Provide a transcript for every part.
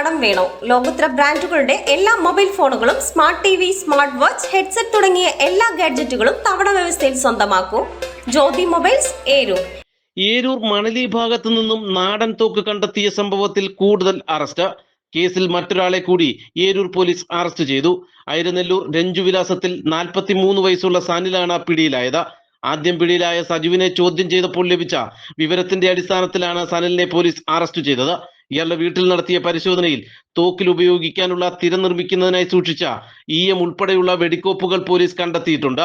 കടം വേണോ? ലോകോത്തര ബ്രാൻഡുകളുടെ എല്ലാ മൊബൈൽ ഫോണുകളും smart T V smart watch headset തുടങ്ങിയ എല്ലാ ഗാഡ്ജറ്റുകളും തവണ വ്യവസ്ഥയിൽ സ്വന്തമാക്കൂ. ജ്യോതി മൊബൈൽസ് ഏരൂർ. ഏരൂർ മണലി ഭാഗത്തു നിന്നും നാടൻ തോക്ക് കണ്ടെത്തിയ സംഭവത്തിൽ കൂടുതൽ അറസ്റ്റ്. കേസിൽ മറ്റൊരാളെ കൂടി ഏരൂർ പോലീസ് അറസ്റ്റ് ചെയ്തു. ഐരനെല്ലൂർ രഞ്ജുവിലാസത്തിൽ നാൽപ്പത്തി മൂന്ന് വയസ്സുള്ള സാനിലാണ് പിടിയിലായത്. ആദ്യം പിടിയിലായ സജുവിനെ ചോദ്യം ചെയ്തപ്പോൾ ലഭിച്ച വിവരത്തിന്റെ അടിസ്ഥാനത്തിലാണ് സനലിനെ പോലീസ് അറസ്റ്റ് ചെയ്തത്. ഇയാളുടെ വീട്ടിൽ നടത്തിയ പരിശോധനയിൽ തോക്കിൽ ഉപയോഗിക്കാനുള്ള തിര നിർമ്മിക്കുന്നതിനായി സൂക്ഷിച്ച ഇ എം ഉൾപ്പെടെയുള്ള വെടിക്കോപ്പുകൾ പോലീസ് കണ്ടെത്തിയിട്ടുണ്ട്.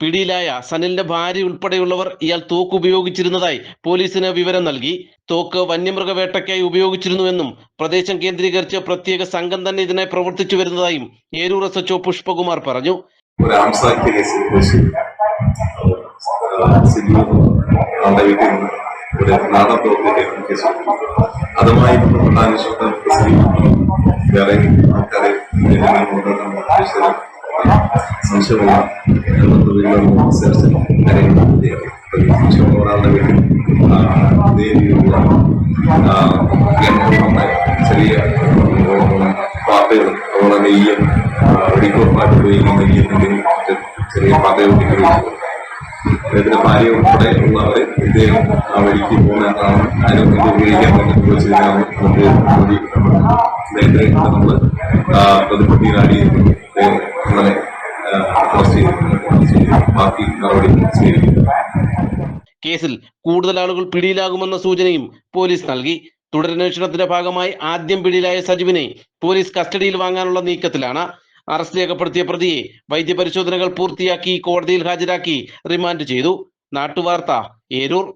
പിടിയിലായ സനിലിന്റെ ഭാര്യ ഉൾപ്പെടെയുള്ളവർ ഇയാൾ തോക്ക് ഉപയോഗിച്ചിരുന്നതായി പോലീസിന് വിവരം നൽകി. തോക്ക് വന്യമൃഗവേട്ടയ്ക്കായി ഉപയോഗിച്ചിരുന്നുവെന്നും പ്രദേശം കേന്ദ്രീകരിച്ച പ്രത്യേക സംഘം തന്നെ ഇതിനായി പ്രവർത്തിച്ചു വരുന്നതായും ഏരൂർ എസ് എച്ച്ഒ പുഷ്പകുമാർ പറഞ്ഞു. ഒരു തോക്കിന്റെ കേസ് അതുമായി ബന്ധപ്പെട്ട സിനിമ വേറെ ആൾക്കാരെ ചെറിയ പാർട്ടികളും അതുപോലെ തന്നെ ചെറിയ ഉപയോഗിക്കുന്നത് അദ്ദേഹത്തിന്റെ ഭാര്യ ഉൾപ്പെടെ ഉള്ളവരെ ഇദ്ദേഹം ആ വഴിക്ക് പോകുന്നതാണ്. അതിനും ഉപയോഗിക്കാൻ പറ്റുന്ന കൂടി അദ്ദേഹത്തെ നമ്മൾ അങ്ങനെ ബാക്കി നടപടി സ്വീകരിക്കുന്നത് കേസിൽ കൂടുതൽ ആളുകൾ പിടിയിലാകുമെന്ന സൂചനയും പോലീസ് നൽകി. തുടരന്വേഷണത്തിന്റെ ഭാഗമായി ആദ്യം പിടിയിലായ സജുവിനെ പോലീസ് കസ്റ്റഡിയിൽ വാങ്ങാനുള്ള നീക്കത്തിലാണ് അറസ്റ്റ് രേഖപ്പെടുത്തിയ പ്രതിയെ വൈദ്യപരിശോധനകൾ പൂർത്തിയാക്കി കോടതിയിൽ ഹാജരാക്കി റിമാൻഡ് ചെയ്തു. നാട്ടുവാർത്ത ഏരൂർ.